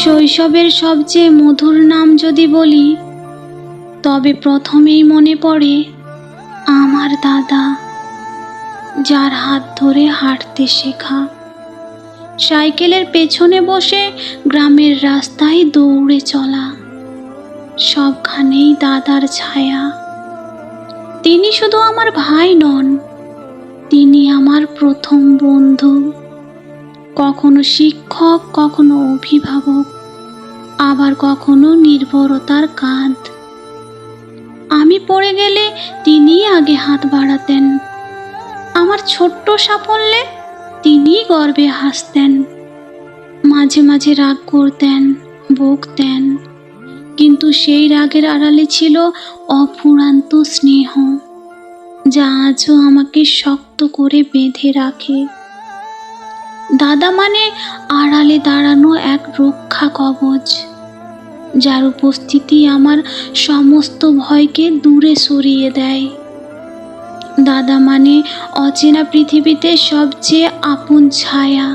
শৈশবের সবচেয়ে মধুর নাম যদি বলি, তবে প্রথমেই মনে পড়ে আমার দাদা, যার হাত ধরে হাঁটতে শেখা। সাইকেলের পেছনে বসে গ্রামের রাস্তায় দৌড়ে চলা, সবখানেই দাদার ছায়া। তিনি শুধু আমার ভাই নন, তিনি আমার প্রথম বন্ধু। কখনো শিক্ষক, কখনো অভিভাবক, আবার কখনো নির্ভরতার কাঁধ। আমি পড়ে গেলে তিনিই আগে হাত বাড়াতেন। আমার ছোট্ট সাফল্যে তিনিই গর্বে হাসতেন। মাঝে মাঝে রাগ করতেন, বকতেন। কিন্তু সেই রাগের আড়ালে ছিল অফুরান্ত স্নেহ, যা আজও আমাকে শক্ত করে বেঁধে রাখে। দাদা মানে আড়ালে দাঁড়ানো এক রক্ষা কবচ। যার উপস্থিতি আমার সমস্ত ভয়কে দূরে সরিয়ে দেয়। দাদা মানে অচেনা পৃথিবীতে সবচেয়ে আপন ছায়া,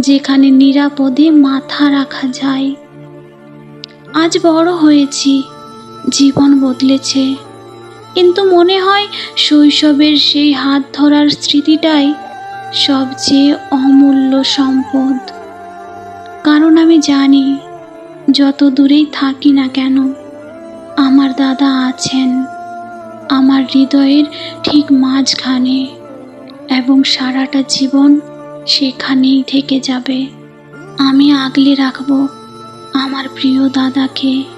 যেখানে নিরাপদে মাথা রাখা যায়। আজ বড় হয়েছি, জীবন বদলেছে, কিন্তু মনে হয় শৈশবের সেই হাত ধরার স্মৃতিটাই সবচেয়ে অমূল্য সম্পদ। কারণ আমি জানি, যত দূরেই থাকি না কেন, আমার দাদা আছেন। আমার হৃদয়ের ঠিক মাঝখানে এবং সারাটা জীবন সেখানেই থেকে যাবে। আমি আগলে রাখব আমার প্রিয় দাদাকে।